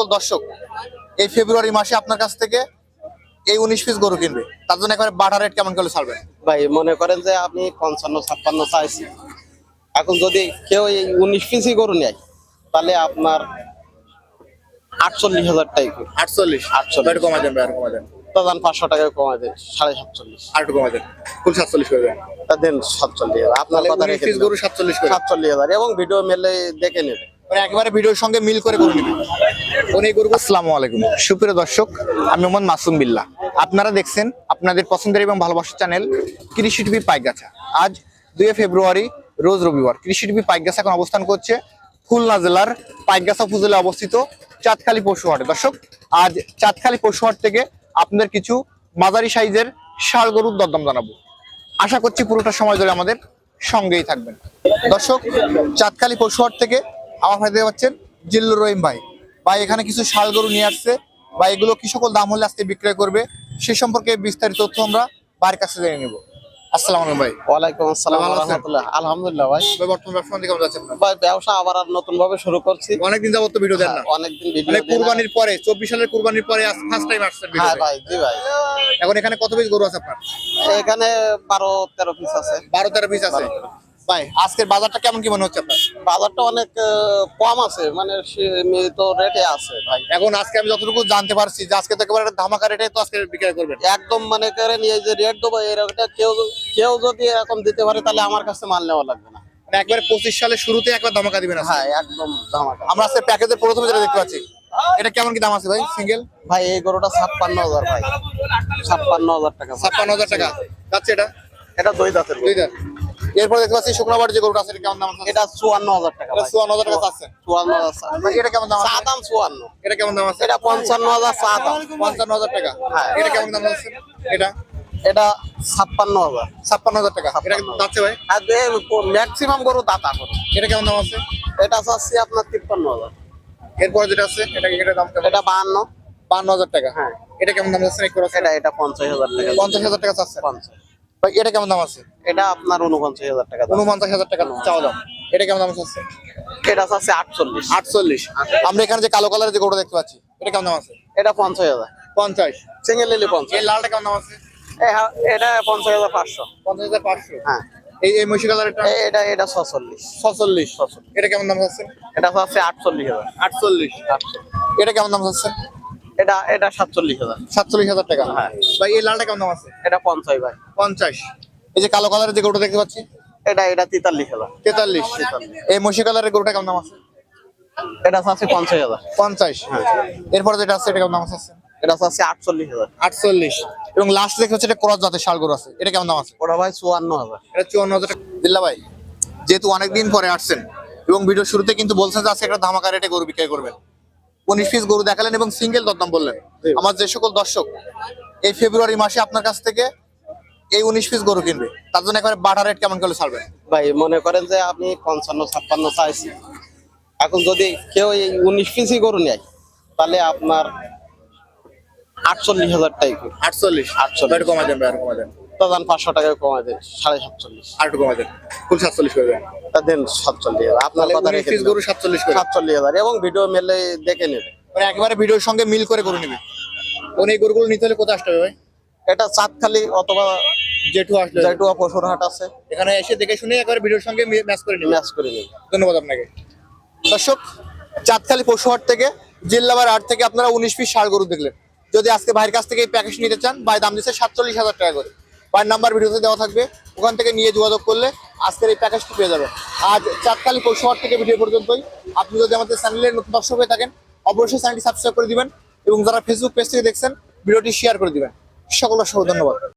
সকল দর্শক এই ফেব্রুয়ারি মাসে আপনার কাছ থেকে এই উনিশ পিস গরু কিনবে। তার জন্য একবারে বাটা রেট কেমন করে ছাড়বেন? ভাই মনে করেন যে আপনি পঞ্চান্ন ছাপ্পান্ন চাইছি। এখন যদি কেউ এই উনিশ পিসই গরু নেয় তাহলে আপনার আটচল্লিশ হাজার টাকা আটচল্লিশ? আটচল্লিশ। একটু কমাই দেন আর কমাই দেন। তা দেন পাঁচশো টাকায় কমায় দেন সাড়ে সাতচল্লিশ। আর একটু কমাই দেন। ফুল সাতচল্লিশ করে দেন। তা দেন সাতচল্লিশ হাজার। আপনার কথা রেখে গরু সাতচল্লিশ সাতচল্লিশ হাজার। এবং ভিডিও মেলে দেখে নেবে। মানে একেবারে ভিডিওর সঙ্গে মিল করে করে নেবেন উনি গরু আসসালামু আলাইকুম। সুপ্রিয় দর্শক, আমি মোহাম্মদ মাসুম বিল্লাহ। আপনারা দেখছেন আপনাদের পছন্দের এবং ভালোবাসার চ্যানেল কৃষি টিভি পাইকগাছা। আজ দুই ফেব্রুয়ারি, রোজ রবিবার। কৃষি টিভি পাইকগাছা এখন অবস্থান করছে খুলনা জেলার পাইকগাছা উপজেলায় অবস্থিত চাঁদখালী পশুহাটে দর্শক, আজ চাঁদখালী পশুহাট থেকে আপনাদের কিছু মাঝারি সাইজের ষাড় গরুর দরদাম জানাব। আশা করছি পুরোটা সময় ধরে আমাদের সঙ্গেই থাকবেন। দর্শক, চাঁদখালী পশুহাট থেকে আমার ভাই দেখতে পাচ্ছেন জিল্লুর রহিম ভাই। ভাই এখানে কিছু শাল গরু নিয়ে আসছে। বা এগুলো কি সকল দাম হলে আজকে বিক্রয় করবে? সে সম্পর্কে বিস্তারিত তথ্য আমরা ভাইয়ের কাছে জেনে নেব। আসসালামু আলাইকুম ভাই। ওয়ালাইকুম আসসালাম আলহামদুলিল্লাহ ভাই। ভাই বর্তমান ব্যবসা বাণিজ্য কেমন যাচ্ছে ভাই ব্যবসা আবার আর নতুন ভাবে শুরু করছি। অনেকদিন যাবত ভিডিও দেন না। অনেকদিন ভিডিও মানে কুরবানির পরে চব্বিশ সালের কুরবানির পরে ফার্স্ট টাইম আসছেন হ্যাঁ ভাই জি ভাই। এখন এখানে কত পিস গরু আছে আপনার? এখানে বারো তেরো পিস আছে। বারো তেরো পিস আছে। ভাই আজকের বাজারটা কেমন কি মনে হচ্ছে আপনার? বাজারটা অনেক কম আছে মানে সীমিত রেটে আছে ভাই। এখন আজকে আমি যতটুকু জানতে পারছি যে আজকে তো একেবারে ধামাকা রেটে তো আজকে বিক্রয় করবেন। একদম মানে করেন এই যে রেট দেবো এই রেটটা কেউ কেউ যদি এরকম দিতে পারে তাহলে আমার কাছে মাল নেওয়া লাগবে না। মানে একবারে পঁচিশ সালের শুরুতে একবার ধামাকা দিবেন। হ্যাঁ একদম ধামাকা। আমরা আজকে প্যাকেজের প্রথমে যেটা দেখতে পাচ্ছি এটা কেমন কি দাম আছে ভাই সিঙ্গেল ভাই এই গরুটা ছাপ্পান্ন হাজার ভাই। ছাপ্পান্ন হাজার টাকা। ছাপ্পান্ন হাজার টাকা। যাচ্ছে এটা? এটা দুই দাঁতের। দুই দাম এরপর দেখতে পাচ্ছি শুক্রবার যে গরুটা আছে কেমন দাম আছে? এটা চুয়ান্ন হাজার টাকা চুয়ান্ন হাজার টাকা আছে চুয়ান্ন হাজার এটা কেমন দাম চা আছে দাম চুয়ান্ন। এটা কেমন দাম আছে? এটা পঞ্চান্ন হাজার চা দাম। পঞ্চান্ন হাজার টাকা। হ্যাঁ। এটা কেমন দাম আছে? এটা? এটা ছাপ্পান্ন হাজার ছাপ্পান্ন হাজার টাকা এটা যাচ্ছে ভাই? আর ম্যাক্সিমাম গরু দাতা গরু। এটা কেমন দাম আছে? এটা চাচ্ছি আপনার তিপ্পান্ন হাজার এরপর যেটা আছে এটা এটা দাম এটা বাহান্ন। বান্ন হাজার টাকা। হ্যাঁ। এটা কেমন দাম আছে? আছে এটা এটা পঞ্চাশ হাজার টাকা। পঞ্চাশ হাজার টাকা চাচ্ছে। পঞ্চাশ। ভাই এটা কেমন দাম আছে? এটা আপনার উনপঞ্চাশ হাজার টাকা। উনপঞ্চাশ হাজার টাকা চাওয়া দাম। এটা কেমন দাম আছে? এটা চাচ্ছে আটচল্লিশ। আটচল্লিশ। আমরা এখানে যে কালো কালারের যে গরু দেখতে পাচ্ছি এটা কেমন দাম আছে? এটা পঞ্চাশ হাজার। পঞ্চাশ। সিঙ্গেল নিলে পঞ্চাশ। এই লালটা কেমন দাম আছে? এটা পঞ্চাশ হাজার পাঁচশো। পঞ্চাশ হাজার পাঁচশো। হ্যাঁ। এই এই মহিষী কালারটা এটা এটা ছচল্লিশ। ছচল্লিশ। এটা কেমন দাম আছে? এটা আটচল্লিশ হাজার। আটচল্লিশ। এটা কেমন দাম আছে? এটা এটা সাতচল্লিশ হাজার। সাতচল্লিশ হাজার টাকা। হ্যাঁ। ভাই এই লালটা কেমন দাম আছে? এটা পঞ্চাশ ভাই। পঞ্চাশ। এই যে কালো কালারের যে গরুটা দেখতে পাচ্ছি? এটা এটা তেতাল্লিশ হাজার। তেতাল্লিশ। এই মহিষী কালারের গরুটা কেমন দাম আছে? এটা চাচ্ছে পঞ্চাশ হাজার। পঞ্চাশ। এরপর যেটা আছে এটা কেমন দাম আছে? এটা চাচ্ছে আটচল্লিশ হাজার। আটচল্লিশ। এবং লাস্ট দেখে হচ্ছে এটা ক্রস জাতের শাল গরু আছে। এটা কেমন দাম আছে? ওটা ভাই চুয়ান্ন হাজার। এটা চুয়ান্ন হাজার টাকা। দিল্লা ভাই যেহেতু অনেকদিন পরে আসছেন এবং ভিডিও শুরুতে কিন্তু বলছেন যে আজকে একটা ধামাকা রেটে গরু বিক্রয় করবেন। উনিশ পিস গরু দেখালেন এবং সিঙ্গেল দরদাম বললেন। আমার যে সকল দর্শক এই ফেব্রুয়ারি মাসে আপনার কাছ থেকে এই উনিশ পিস গরু কিনবে। তার জন্য একবারে বাটা রেট কেমন করে ছাড়বেন? ভাই মনে করেন যে আপনি পঞ্চান্ন ছাপ্পান্ন চাইছি। এখন যদি কেউ এই উনিশ পিসই গরু নেয় তাহলে আপনার আটচল্লিশ হাজার টাকা আটচল্লিশ। আটচল্লিশ। কমাই দেন কমাই দেন। তা দেন পাঁচশো টাকা কমায় দেন সাড়ে সাতচল্লিশ। আর একটু কমাই দেন। ফুল সাতচল্লিশ করে দেন? তা দেন সাতচল্লিশ হাজার। আপনার কথা রেখে গরু সাতচল্লিশ সাতচল্লিশ হাজার। এবং ভিডিও মেলে দেখে নেবে। মানে একেবারে ভিডিওর সঙ্গে মিল করে গরু নেবে। কোন এই গরুগুলো নিতে হলে কোথায় আসতে হবে ভাই? এটা চাঁদখালি অথবা জেঠু আসলে জাইটুয়া পশুর হাট আছে। এখানে এসে দেখে শুনে একবারে ভিডিওর সঙ্গে ম্যাচ করে নেবে। ম্যাচ করে নেবে। ধন্যবাদ আপনাকে। দর্শক চাঁদখালি পশুহাট থেকে জিল্লাবার হাট থেকে আপনারা উনিশ পিস ষাড় গরু দেখলেন। যদি আজকে ভাইয়ের কাছ থেকে এই প্যাকেজ নিতে চান ভাই দাম দিচ্ছে সাতচল্লিশ হাজার টাকা করে। ভাইয়ের নাম্বার ভিডিওতে দেওয়া থাকবে। ওখান থেকে নিয়ে যোগাযোগ করলে আজকের এই প্যাকেজটি পেয়ে যাবে। আজ চাকালি পশুহাট থেকে ভিডিও পর্যন্তই। আপনি যদি আমাদের চ্যানেলের নতুন দর্শক হয়ে থাকেন, অবশ্যই চ্যানেলটি সাবস্ক্রাইব করে দিবেন এবং যারা ফেসবুক পেজ থেকে দেখছেন ভিডিওটি শেয়ার করে দিবেন। সকল অসংখ্য ধন্যবাদ।